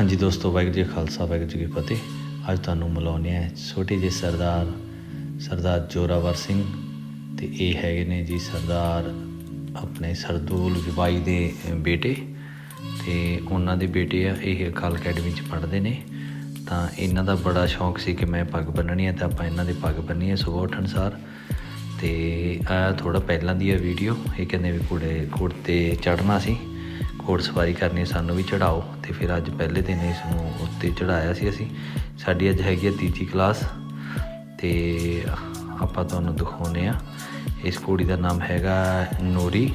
ਹਾਂਜੀ ਦੋਸਤੋ, ਵਾਹਿਗੁਰੂ ਜੀ ਕਾ ਖਾਲਸਾ, ਵਾਹਿਗੁਰੂ ਜੀ ਕੀ ਫਤਿਹ। ਅੱਜ ਤੁਹਾਨੂੰ ਮਿਲਾਉਂਦੇ ਆ ਛੋਟੇ ਜਿਹੇ ਸਰਦਾਰ ਸਰਦਾਰ ਜੋਰਾਵਰ ਸਿੰਘ। ਤੇ ਇਹ ਹੈਗੇ ਨੇ ਜੀ ਸਰਦਾਰ ਆਪਣੇ ਸਰਦੂਲ ਵਿਬਾਈ ਦੇ ਬੇਟੇ। ਤੇ ਉਹਨਾਂ ਦੇ ਬੇਟੇ ਆ, ਇਹ ਅਕਾਲ ਅਕੈਡਮੀ ਚ ਪੜ੍ਹਦੇ ਨੇ। ਤਾਂ ਇਹਨਾਂ ਦਾ ਬੜਾ ਸ਼ੌਂਕ ਸੀ ਕਿ ਮੈਂ ਪੱਗ ਬੰਨਣੀ ਹੈ ਤਾਂ ਆਪਾਂ ਇਹਨਾਂ ਦੇ ਪੱਗ ਬੰਨੀ ਹੈ ਸਵੇਰ ਉੱਠਣ ਸਾਰ। ਤੇ ਆ ਥੋੜਾ ਪਹਿਲਾਂ ਦੀ ਆ ਵੀਡੀਓ ਇਹ ਕਹਿੰਦੇ ਵੀ ਕੁੜੇ ਘੋੜ ਤੇ ਚੜਨਾ ਸੀ। ਘੋੜ ਸਵਾਰੀ ਕਰਨੀ ਸਾਨੂੰ ਵੀ ਚੜਾਓ। ਤੇ ਫਿਰ ਅੱਜ ਪਹਿਲੇ ਦਿਨ ਇਸ ਨੂੰ ਉੱਤੇ ਚੜਾਇਆ ਸੀ ਅਸੀਂ। ਸਾਡੀ ਅੱਜ ਹੈਗੀ ਹੈ ਤੀਜੀ ਕਲਾਸ। ਤੇ ਆਪਾਂ ਤੁਹਾਨੂੰ ਦਿਖਾਉਨੇ ਆ ਇਸ ਘੋੜੀ ਦਾ ਨਾਮ ਹੈਗਾ ਨੂਰੀ।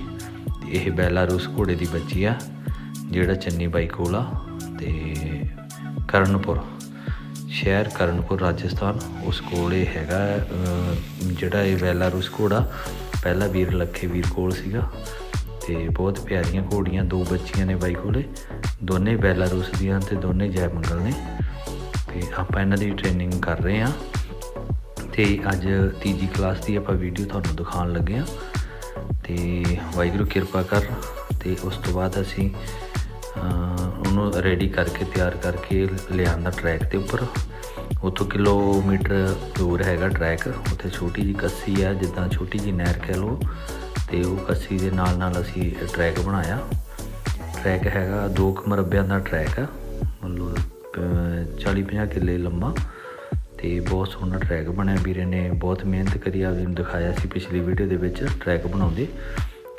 ਤੇ ਇਹ ਬੈਲਾਰੂਸ ਘੋੜੇ ਦੀ ਬੱਚੀ ਆ, ਜਿਹੜਾ ਚੰਨੀ ਬਾਈ ਕੋਲ ਆ। ਤੇ ਕਰਨਪੁਰ, ਸ਼ਹਿਰ ਕਰਨਪੁਰ, ਰਾਜਸਥਾਨ। ਉਸ ਕੋਲ ਇਹ ਹੈਗਾ ਜਿਹੜਾ ਇਹ ਬੈਲਾਰੂਸ ਘੋੜਾ, ਪਹਿਲਾ ਵੀਰ, ਲੱਖੇ ਵੀਰ ਕੋਲ ਸੀਗਾ। ਤੇ ਬਹੁਤ ਪਿਆਰੀਆਂ ਘੋੜੀਆਂ, ਦੋ ਬੱਚੀਆਂ ਨੇ ਬਾਈ ਕੋਲੇ। ਦੋਨੇ ਬੈਲਾਰੂਸ ਦੀਆਂ ਤੇ ਦੋਨੇ ਜੈ ਮੰਗਲ ਨੇ। ਤੇ ਆਪਾਂ ਇਹਨਾਂ ਦੀ ਟ੍ਰੇਨਿੰਗ ਕਰ ਰਹੇ ਹਾਂ। ਤੇ ਅੱਜ ਤੀਜੀ ਕਲਾਸ ਦੀ ਆਪਾਂ ਵੀਡੀਓ ਤੁਹਾਨੂੰ ਦਿਖਾਉਣ ਲੱਗੇ ਹਾਂ। ਤੇ ਵਾਹਿਗੁਰੂ ਕਿਰਪਾ ਕਰ। ਤੇ ਉਸ ਤੋਂ ਬਾਅਦ ਅਸੀਂ ਉਹਨੂੰ ਰੈਡੀ ਕਰਕੇ, ਤਿਆਰ ਕਰਕੇ ਲਿਆਂਦਾ ਟਰੈਕ ਦੇ ਉੱਪਰ। ਉੱਥੋਂ ਕਿਲੋਮੀਟਰ ਦੂਰ ਹੈਗਾ ਟਰੈਕ ਉੱਥੇ ਛੋਟੀ ਜੀ ਕੱਸੀ ਆ, ਜਿੱਦਾਂ ਛੋਟੀ ਜੀ ਨਹਿਰ ਕਹਿ ਲਓ। ਤੇ ਉਹ ਕੱਸੀ ਦੇ ਨਾਲ ਨਾਲ ਅਸੀਂ ਟਰੈਕ ਬਣਾਇਆ। ਟਰੈਕ ਹੈਗਾ ਦੋ ਕੁ ਮਰਬਿਆਂ ਦਾ ਟਰੈਕ ਆ। ਮਤਲਬ 40-50 ਕਿੱਲੇ ਲੰਮਾ ਤੇ ਬਹੁਤ ਸੋਹਣਾ ਟਰੈਕ ਬਣਿਆ। ਵੀਰੇ ਨੇ ਬਹੁਤ ਮਿਹਨਤ ਕਰੀ ਆ ਵੀ ਦਿਖਾਇਆ ਸੀ ਪਿਛਲੀ ਵੀਡੀਓ ਦੇ ਵਿੱਚ ਟਰੈਕ ਬਣਾਉਂਦੇ।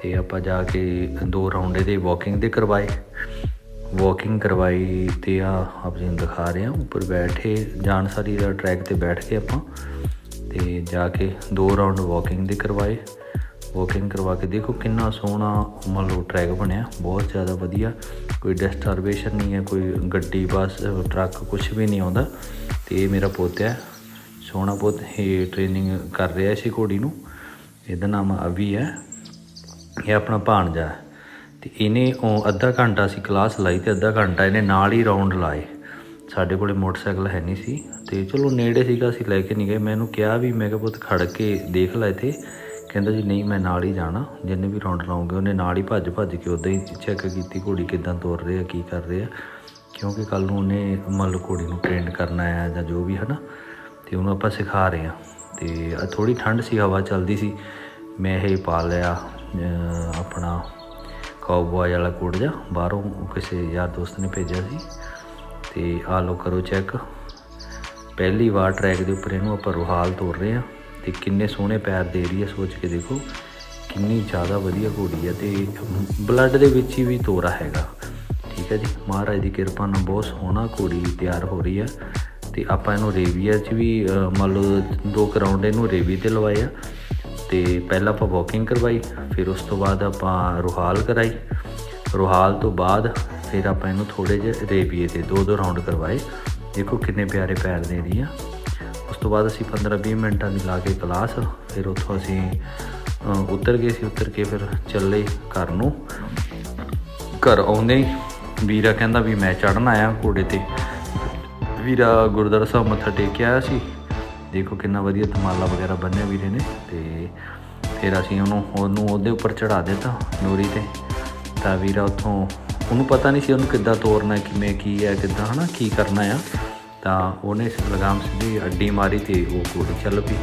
ਤੇ ਆਪਾਂ ਜਾ ਕੇ ਦੋ ਰਾਉਂਡ ਇਹਦੇ ਵਾਕਿੰਗ ਦੇ ਕਰਵਾਏ। ਵਾਕਿੰਗ ਕਰਵਾਈ ਤੇ ਆ, ਆਪ ਜੀ ਨੂੰ ਦਿਖਾ ਰਹੇ ਹਾਂ। ਉੱਪਰ ਬੈਠੇ ਜਾਣ ਸਾਰੀ ਦਾ ਟਰੈਕ ਤੇ ਬੈਠ ਕੇ ਆਪਾਂ। ਤੇ ਜਾ ਕੇ ਦੋ ਰਾਉਂਡ ਵਾਕਿੰਗ ਦੇ ਕਰਵਾਏ। ਵਾਕਿੰਗ ਕਰਵਾ ਕੇ ਦੇਖੋ ਕਿੰਨਾ ਸੋਹਣਾ ਮੰਨ ਲਓ ਟਰੈਕ ਬਣਿਆ, ਬਹੁਤ ਜ਼ਿਆਦਾ ਵਧੀਆ। ਕੋਈ ਡਿਸਟਰਬੇਸ਼ਨ ਨਹੀਂ ਹੈ, ਕੋਈ ਗੱਡੀ, ਬੱਸ ਟਰੱਕ ਕੁਝ ਵੀ ਨਹੀਂ ਆਉਂਦਾ। ਤੇ ਇਹ ਮੇਰਾ ਪੁੱਤ ਹੈ, ਸੋਹਣਾ ਪੁੱਤ, ਇਹ ਟ੍ਰੇਨਿੰਗ ਕਰ ਰਿਹਾ ਸੀ ਘੋੜੀ ਨੂੰ। ਇਹਦਾ ਨਾਮ ਅਵੀ ਹੈ, ਇਹ ਆਪਣਾ ਭਾਣਜਾ ਹੈ। ਤੇ ਇਹਨੇ ਉਹ ਅੱਧਾ ਘੰਟਾ ਸੀ ਕਲਾਸ ਲਾਈ ਤੇ ਅੱਧਾ ਘੰਟਾ ਇਹਨੇ ਨਾਲ ਹੀ ਰਾਉਂਡ ਲਾਏ। ਸਾਡੇ ਕੋਲੇ ਮੋਟਰਸਾਈਕਲ ਹੈ ਨਹੀਂ ਸੀ। ਤੇ ਚਲੋ ਨੇੜੇ ਸੀਗਾ, ਅਸੀਂ ਲੈ ਕੇ ਨਹੀਂ ਗਏ। ਮੈਂ ਇਹਨੂੰ ਕਿਹਾ ਵੀ, ਮੈਂ ਕਿਹਾ ਪੁੱਤ ਖੜ ਕੇ ਦੇਖ ਲੈ ਇੱਥੇ। ਕਹਿੰਦਾ ਜੀ ਨਹੀਂ ਮੈਂ ਨਾਲ ਹੀ ਜਾਣਾ। ਜਿੰਨੇ ਵੀ ਰੌਂਡ ਲਾਉਂਗੇ ਉਹਨੇ ਨਾਲ ਹੀ ਭੱਜ ਭੱਜ ਕੇ ਉਦਾਂ ਹੀ ਚੈੱਕ ਕੀਤੀ ਘੋੜੀ ਕਿਦਾਂ ਤੁਰ ਰਹੀ ਆ ਕੀ ਕਰ ਰਹੀ ਆ। ਕਿਉਂਕਿ ਕੱਲ ਨੂੰ ਉਹਨੇ ਮੰਨ ਲਓ ਘੋੜੀ ਨੂੰ ਟ੍ਰੇਨ ਕਰਨਾ ਆ ਜਾਂ ਜੋ ਵੀ ਹੈ ਨਾ ਤੇ ਉਹਨੂੰ ਆਪਾਂ ਸਿਖਾ ਰਹੇ ਹਾਂ ਤੇ ਥੋੜੀ ਠੰਡ ਸੀ ਹਵਾ ਚੱਲਦੀ ਸੀ। ਮੈਂ ਇਹ ਪਾ ਲਿਆ ਅਹ, ਆਪਣਾ ਕਾਊਬॉय ਵਾਲਾ ਕੋਟ ਜਾ ਬਾਹਰੋਂ ਕਿਸੇ ਯਾਰ ਦੋਸਤ ਨੇ ਭੇਜਿਆ ਸੀ। ਤੇ ਆ ਲੋ ਕਰੋ ਚੈੱਕ ਪਹਿਲੀ ਵਾਰ ਟਰੈਕ ਦੇ ਉੱਪਰ ਇਹਨੂੰ ਆਪਾਂ ਰੁਹਾਲ ਤੋਰ ਰਹੇ ਹਾਂ ਤੇ ਕਿੰਨੇ ਸੋਹਣੇ ਪੈਰ ਦੇ ਰਹੀ ਹੈ ਸੋਚ ਕੇ ਦੇਖੋ। ਕਿੰਨੀ ਜ਼ਿਆਦਾ ਵਧੀਆ ਘੋੜੀ ਹੈ ਤੇ ਬਲੱਡ ਦੇ ਵਿੱਚ ਹੀ ਵੀ ਤੋਰਾ ਹੈਗਾ। ਠੀਕ ਹੈ ਜੀ ਮਹਾਰਾਜ ਦੀ ਕਿਰਪਾ ਨਾਲ ਬਹੁਤ ਸੋਹਣਾ ਘੋੜੀ ਤਿਆਰ ਹੋ ਰਹੀ ਹੈ। ਤੇ ਆਪਾਂ ਇਹਨੂੰ ਰੇਵੀਆ 'ਚ ਵੀ ਅਹ, ਮੰਨ ਲਓ ਦੋ ਕਰਾਉਂਡ ਇਹਨੂੰ ਰੇਵੀ ਤੇ ਲਵਾਏ ਆ। ਤੇ ਪਹਿਲਾਂ ਆਪਾਂ ਵਾਕਿੰਗ ਕਰਵਾਈ ਫਿਰ ਉਸ ਤੋਂ ਬਾਅਦ ਆਪਾਂ ਰੁਹਾਲ ਕਰਾਈ। ਰੁਹਾਲ ਤੋਂ ਬਾਅਦ ਫਿਰ ਆਪਾਂ ਇਹਨੂੰ ਥੋੜੇ ਜਿਹੇ ਰੇਵੀਏ ਤੇ ਦੋ ਦੋ ਰਾਉਂਡ ਕਰਵਾਏ। ਦੇਖੋ ਕਿੰਨੇ ਪਿਆਰੇ ਪੈਰ ਦੇ ਰਹੀ ਆ। ਤੋਂ ਬਾਅਦ ਅਸੀਂ 15-20 ਮਿੰਟਾਂ ਦੀ ਲਾ ਕੇ ਕਲਾਸ, ਫਿਰ ਉੱਥੋਂ ਅਸੀਂ ਉਤਰ ਗਏ ਸੀ, ਉਤਰ ਕੇ ਫਿਰ ਚੱਲੇ ਘਰ ਨੂੰ। ਘਰ ਆਉਂਦੇ ਹੀ ਵੀਰਾ ਕਹਿੰਦਾ ਵੀ ਮੈਂ ਚੜਨ ਆਇਆ ਘੋੜੇ ਤੇ। ਵੀਰਾ ਗੁਰਦੁਆਰਾ ਸਾਹਿਬ ਮੱਥਾ ਟੇਕ ਕੇ ਆਇਆ ਸੀ। ਦੇਖੋ ਕਿੰਨਾ ਵਧੀਆ ਤਮਾਲਾ ਵਗੈਰਾ ਬੰਨਿਆ ਵੀਰੇ ਨੇ ਤੇ ਫਿਰ ਅਸੀਂ ਉਹਨੂੰ ਉਹਨੂੰ ਉਹਦੇ ਉੱਪਰ ਚੜਾ ਦਿੱਤਾ ਨੂਰੀ ਤੇ। ਤਾਂ ਵੀਰਾ ਉੱਥੋਂ, ਉਹਨੂੰ ਪਤਾ ਨਹੀਂ ਸੀ ਉਹਨੂੰ ਕਿੱਦਾਂ ਤੋਰਨਾ ਕਿਵੇਂ ਕੀ ਹੈ, ਕਿੱਦਾਂ, ਹਨਾ, ਕੀ ਕਰਨਾ ਆ। ਤਾਂ ਉਹਨੇ ਲਗਾਮ ਸਿੱਧੀ ਅੱਡੀ ਮਾਰੀ ਤੇ ਉਹ ਘੋੜੀ ਚੱਲ ਪਈ।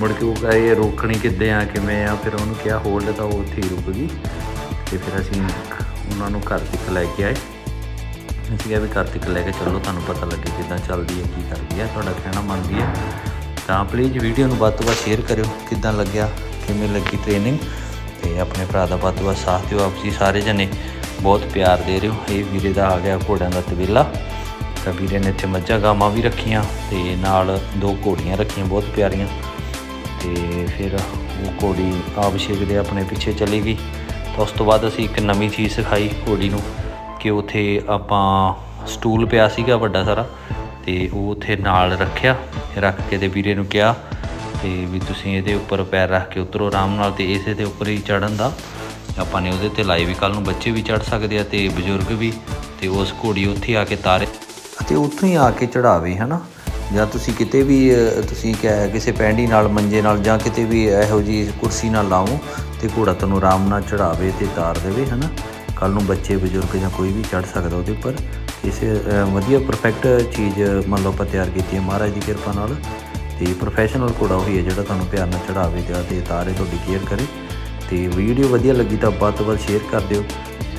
ਮੁੜ ਕੇ ਉਹ ਕਹੇ ਰੋਕਣੀ ਕਿੱਦਾਂ ਆ? ਕਿਵੇਂ ਆ? ਫਿਰ ਉਹਨੂੰ ਕਿਹਾ ਹੋਲਡ ਤਾਂ ਉਹ ਉੱਥੇ ਹੀ ਰੁਕ ਗਈ। ਤੇ ਫਿਰ ਅਸੀਂ ਉਹਨਾਂ ਨੂੰ ਘਰ ਤੱਕ ਲੈ ਕੇ ਆਏ। ਅਸੀਂ ਕਿਹਾ ਵੀ ਘਰ ਤੱਕ ਲੈ ਕੇ ਚੱਲੋ, ਤੁਹਾਨੂੰ ਪਤਾ ਲੱਗੇ ਕਿੱਦਾਂ ਚੱਲਦੀ ਹੈ, ਕੀ ਕਰਦੀ ਹੈ, ਤੁਹਾਡਾ ਕਹਿਣਾ ਮੰਨਦੀ ਹੈ। ਤਾਂ ਪਲੀਜ਼ ਵੀਡੀਓ ਨੂੰ ਵੱਧ ਤੋਂ ਵੱਧ ਸ਼ੇਅਰ ਕਰਿਓ, ਕਿੱਦਾਂ ਲੱਗਿਆ, ਕਿਵੇਂ ਲੱਗੀ ਟ੍ਰੇਨਿੰਗ ਤੇ ਆਪਣੇ ਭਰਾ ਦਾ ਵੱਧ ਤੋਂ ਵੱਧ ਸਾਥ ਦਿਓ। ਆਪਸੀ ਸਾਰੇ ਜਣੇ ਬਹੁਤ ਪਿਆਰ ਦੇ ਰਹੇ ਹੋ। ਇਹ ਵੀਰੇ ਦਾ ਆ ਗਿਆ ਘੋੜਿਆਂ ਦਾ ਤਬੇਲਾ। ਤਾਂ ਵੀਰੇ ਨੇ ਇੱਥੇ ਮੱਝਾਂ ਗਾਵਾਂ ਵੀ ਰੱਖੀਆਂ ਤੇ ਨਾਲ ਦੋ ਘੋੜੀਆਂ ਰੱਖੀਆਂ ਬਹੁਤ ਪਿਆਰੀਆਂ। ਤੇ ਫਿਰ ਉਹ ਘੋੜੀ ਅਭਿਸ਼ੇਕ ਦੇ ਆਪਣੇ ਪਿੱਛੇ ਚਲੀ ਗਈ। ਤਾਂ ਉਸ ਤੋਂ ਬਾਅਦ ਅਸੀਂ ਇੱਕ ਨਵੀਂ ਚੀਜ਼ ਸਿਖਾਈ ਘੋੜੀ ਨੂੰ ਕਿ ਉਥੇ ਆਪਾਂ ਸਟੂਲ ਪਿਆ ਸੀਗਾ ਵੱਡਾ ਸਾਰਾ ਤੇ ਉਹ ਉਥੇ ਨਾਲ ਰੱਖਿਆ, ਰੱਖ ਕੇ ਤੇ ਵੀਰੇ ਨੂੰ ਕਿਹਾ ਤੇ ਵੀ ਤੁਸੀਂ ਇਹਦੇ ਉੱਪਰ ਪੈਰ ਰੱਖ ਕੇ ਉਤਰੋ ਆਰਾਮ ਨਾਲ ਤੇ ਇਸੇ ਦੇ ਉੱਪਰ ਹੀ ਚੜਨ ਦਾ। ਆਪਾਂ ਨੇ ਉਹਦੇ ਤੇ ਲਾਈ ਵੀ ਕੱਲ ਨੂੰ ਬੱਚੇ ਵੀ ਚੜ ਸਕਦੇ ਆ ਤੇ ਬਜ਼ੁਰਗ ਵੀ ਤੇ ਉਸ ਘੋੜੀ ਉੱਥੇ ਆ ਕੇ ਤਾਰੇ ਅਤੇ ਉੱਥੋਂ ਹੀ ਆ ਕੇ ਚੜਾਵੇ, ਹਨਾ? ਜਾਂ ਤੁਸੀਂ ਕਿਤੇ ਵੀ ਤੁਸੀਂ ਕਹਿ, ਕਿਸੇ ਪੈਂਡੀ ਨਾਲ, ਮੰਜੇ ਨਾਲ ਜਾਂ ਕਿਤੇ ਵੀ ਇਹੋ ਜੀ ਕੁਰਸੀ ਨਾਲ ਲਾਓ ਤੇ ਘੋੜਾ ਤੁਹਾਨੂੰ ਆਰਾਮ ਨਾਲ ਚੜਾਵੇ ਤੇ ਤਾਰ ਦੇਵੇ, ਹਨਾ? ਕੱਲ ਨੂੰ ਬੱਚੇ, ਬਜ਼ੁਰਗ ਜਾਂ ਕੋਈ ਵੀ ਚੜ ਸਕਦਾ ਉਹਦੇ ਉੱਪਰ। ਇਸੇ ਵਧੀਆ ਪਰਫੈਕਟ ਚੀਜ਼ ਮੰਨ ਲਓ ਆਪਾਂ ਤਿਆਰ ਕੀਤੀ ਹੈ, ਮਹਾਰਾਜ ਦੀ ਕਿਰਪਾ ਨਾਲ। ਤੇ ਪ੍ਰੋਫੈਸ਼ਨਲ ਘੋੜਾ ਉਹੀ ਹੈ ਜਿਹੜਾ ਤੁਹਾਨੂੰ ਪਿਆਰ ਨਾਲ ਚੜਾਵੇ ਤੇ ਤੇ ਤਾਰੇ ਤੁਹਾਡੀ ਕੇਅਰ ਕਰੇ। ਤੇ ਵੀਡੀਓ ਵਧੀਆ ਲੱਗੀ ਤਾਂ ਵੱਧ ਤੋਂ ਵੱਧ ਸ਼ੇਅਰ ਕਰ ਦਿਓ।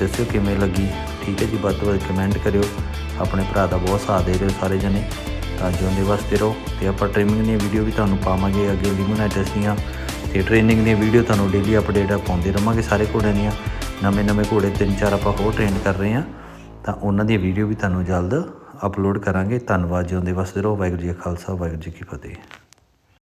ਦੱਸਿਓ ਕਿਵੇਂ ਲੱਗੀ। ਠੀਕ ਹੈ ਜੀ, ਵੱਧ ਤੋਂ ਵੱਧ ਕਮੈਂਟ ਕਰਿਓ। ਆਪਣੇ ਭਰਾ ਦਾ ਬਹੁਤ ਸਾਥ ਦੇ ਰਹੇ ਸਾਰੇ ਜਣੇ। ਤਾਂ ਜਿਉਂਦੇ ਵਾਸਤੇ ਰਹੋ ਤੇ ਆਪਾਂ ਟ੍ਰੇਨਿੰਗ ਦੀਆਂ ਵੀਡੀਓ ਵੀ ਤੁਹਾਨੂੰ ਪਾਵਾਂਗੇ, ਅੱਗੇ ਲਿਮੋਨਾਈਟਸ ਦੀਆਂ। ਤੇ ਟ੍ਰੇਨਿੰਗ ਦੀਆਂ ਵੀਡੀਓ ਤੁਹਾਨੂੰ ਡੇਲੀ ਅਪਡੇਟ ਪਾਉਂਦੇ ਰਵਾਂਗੇ ਸਾਰੇ ਘੋੜਿਆਂ ਦੀਆਂ। ਨਵੇਂ ਨਵੇਂ ਘੋੜੇ ਤਿੰਨ ਚਾਰ ਆਪਾਂ ਹੋਰ ਟ੍ਰੇਨ ਕਰ ਰਹੇ ਹਾਂ। ਤਾਂ ਉਹਨਾਂ ਦੀ ਵੀਡੀਓ ਵੀ ਤੁਹਾਨੂੰ ਜਲਦ ਅਪਲੋਡ ਕਰਾਂਗੇ। ਧੰਨਵਾਦ ਜਿਉਂਦੇ ਵਾਸਤੇ ਰਹੋ। ਵਾਹਿਗੁਰੂ ਜੀ ਕਾ ਖਾਲਸਾ, ਵਾਹਿਗੁਰੂ ਜੀ ਕੀ ਫਤਿਹ।